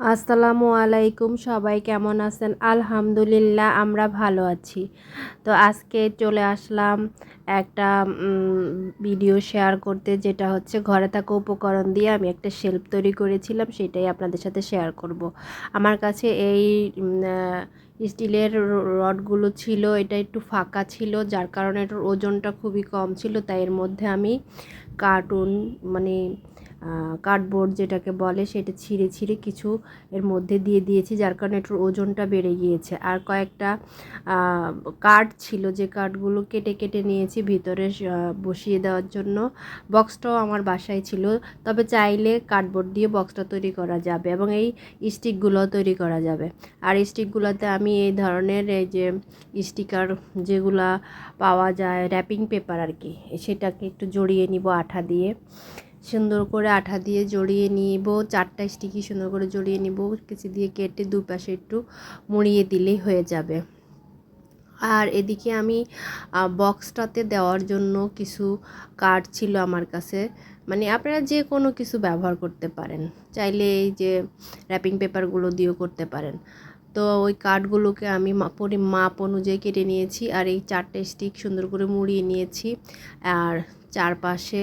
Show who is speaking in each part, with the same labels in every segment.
Speaker 1: আসসালামু আলাইকুম, সবাই কেমন আছেন? আলহামদুলিল্লাহ, আমরা ভালো আছি। তো আজকে চলে আসলাম একটা ভিডিও শেয়ার করতে, যেটা হচ্ছে ঘরে থাকা উপকরণ দিয়ে আমি একটা শেল্ফ তৈরি করেছিলাম, সেটাই আপনাদের সাথে শেয়ার করব। আমার কাছে এই স্টিলের রডগুলো ছিল, এটা একটু ফাঁকা ছিল, যার কারণে ওজনটা খুবই কম ছিল, তাই এর মধ্যে আমি কার্টুন মানে কার্ডবোর্ড যেটাকে বলে সেটা ছিঁড়ে ছিঁড়ে কিছু এর মধ্যে দিয়ে দিয়েছি, যার কারণে একটু ওজনটা বেড়ে গিয়েছে। আর কয়েকটা কার্ড ছিল যে কার্ডগুলো কেটে কেটে নিয়েছি, ভিতরে বসিয়ে দেওয়ার জন্য। বক্সটাও আমার বাসায় ছিল, তবে চাইলে কার্ডবোর্ড দিয়ে বক্সটা তৈরি করা যাবে এবং এই স্টিকগুলো তৈরি করা যাবে। আর স্টিকগুলোতে আমি এই ধরনের এই যে স্টিকার যেগুলা পাওয়া যায় র্যাপিং পেপার আর কি, সেটাকে একটু জড়িয়ে নিব আঠা দিয়ে। সুন্দর করে আঠা দিয়ে জড়িয়ে নিব, চারটা স্টিকি সুন্দর করে জড়িয়ে নিব কিছু দিয়ে কেটে দুপাশে একটু মুড়িয়ে দিলেই হয়ে যাবে। আর এদিকে আমি বক্সটাতে দেওয়ার জন্য কিছু কার্ড ছিল আমার কাছে। মানে আপনারা যে কোনো কিছু ব্যবহার করতে পারেন। চাইলে এই যে র্যাপিং পেপারগুলো দিয়েও করতে পারেন। তো ওই কাঠগুলোকে আমি পরি, মাপ অনুযায়ী কেটে নিয়েছি আর এই চারটে স্টিক সুন্দর করে মুড়িয়ে নিয়েছি। আর চারপাশে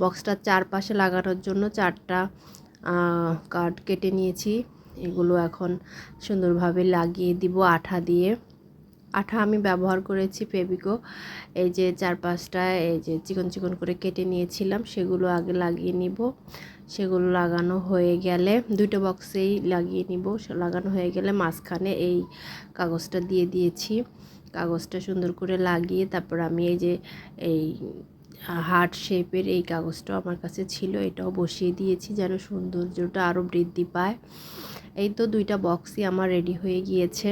Speaker 1: বক্সটার চারপাশে লাগানোর জন্য চারটা কাঠ কেটে নিয়েছি। এগুলো এখন সুন্দরভাবে লাগিয়ে দিব আঠা দিয়ে। আঠা আমি ব্যবহার করেছি ফেবিকো এই যে চারপাশটা, এই যে চিকন চিকন করে কেটে নিয়েছিলাম, সেগুলো আগে লাগিয়ে নিব। সেগুলো লাগানো হয়ে গেলে দুটো বক্সেই লাগিয়ে নিব। লাগানো হয়ে গেলে মাঝখানে এই কাগজটা দিয়ে দিয়েছি। কাগজটা সুন্দর করে লাগিয়ে তারপর আমি এই যে এই হার্ট শেপের এই কাগজটাও আমার কাছে ছিল, এটাও বসিয়ে দিয়েছি যেন সৌন্দর্যটা আরও বৃদ্ধি পায়। এই তো দুইটা বক্সই আমার রেডি হয়ে গিয়েছে।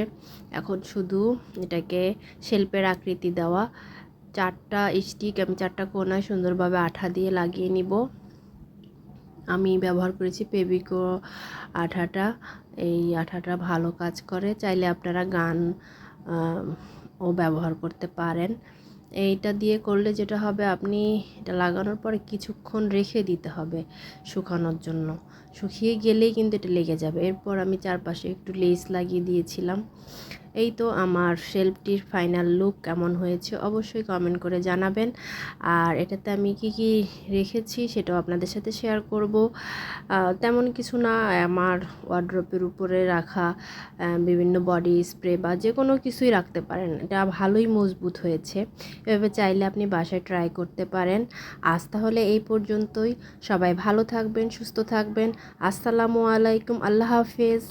Speaker 1: এখন শুধু এটাকে শেল্পের আকৃতি দেওয়া। চারটা স্টিক আমি চারটা কোনায় সুন্দরভাবে আঠা দিয়ে লাগিয়ে নিব। আমি ব্যবহার করেছি পেবিকো আঠাটা। এই আঠাটা ভালো কাজ করে। চাইলে আপনারা গান ও ব্যবহার করতে পারেন। এইটা দিয়ে করলে যেটা হবে, আপনি এটা লাগানোর পরে কিছুক্ষণ রেখে দিতে হবে শুকানোর জন্য। শুকিয়ে গেলেই কিন্তু এটা লেগে যাবে। এরপর আমি চারপাশে একটু লেস লাগিয়ে দিয়েছিলাম। এই তো আমার শেল্ফটির ফাইনাল লুক কেমন হয়েছে অবশ্যই কমেন্ট করে জানাবেন। আর এটাতে আমি কি কি রেখেছি সেটাও আপনাদের সাথে শেয়ার করব। তেমন কিছু না, আমার ওয়ার্ড্রপের উপরে রাখা বিভিন্ন বডি স্প্রে বা যে কোনো কিছুই রাখতে পারেন। এটা ভালোই মজবুত হয়েছে। এভাবে চাইলে আপনি বাসায় ট্রাই করতে পারেন। আজ তাহলে এই পর্যন্তই। সবাই ভালো থাকবেন, সুস্থ থাকবেন। আসসালামু আলাইকুম, আল্লাহ হাফেজ।